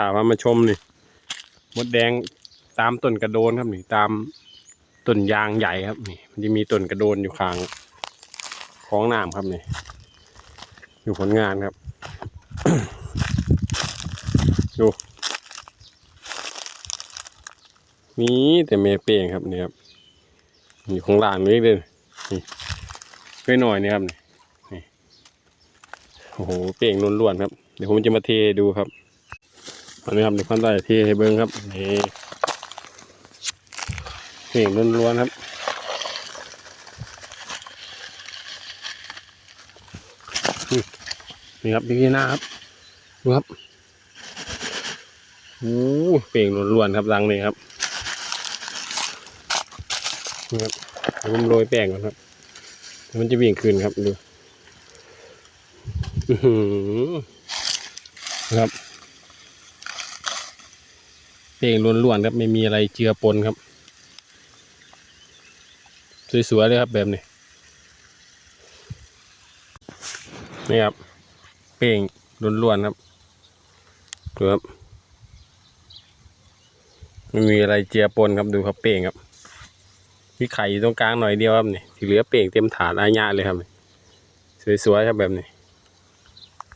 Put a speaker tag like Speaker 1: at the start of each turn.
Speaker 1: ตามามาชมนี่มดแดงตามต้นกระโดนครับนี่ตามต้นยางใหญ่ครับนี่ มันจะมีต้นกระโดนอยู่ข้างของน้ำครับนี่ อยู่ผลงานครับ ดูมีแต่เมเป้งครับนี่ครับอยู่ของล่างนี่เลยนี่ช่วยหน่อยนี่ครับนี่นี่โอ้โหเป้งล้วนๆครับ เดี๋ยวผมจะมาเทดูครับ อันนี้ครับเดี๋ยวขั้นตอนเทให้เบิ้งครับนี่เป้งล้วนๆครับนี่ครับพี่หน้าครับดูครับโอ้เป่งล้วนๆครับรังนี้ครับนี่ครับผมโรยแป้งก่อนครับมันจะวิ่งคืนครับดูอือครับ เป่งล้วนๆครับไม่มีอะไรเจือปนครับ สวยๆเลยครับแบบนี้นี่ครับเป้งล้วนๆครับดูครับไม่มีอะไรเจียปนครับดูครับเป้งครับที่ไข่อยู่ตรงกลางหน่อยเดียวครับนี่ที่เหลือเป้งเต็มถาดอาญาเลยครับ สวยๆครับแบบนี้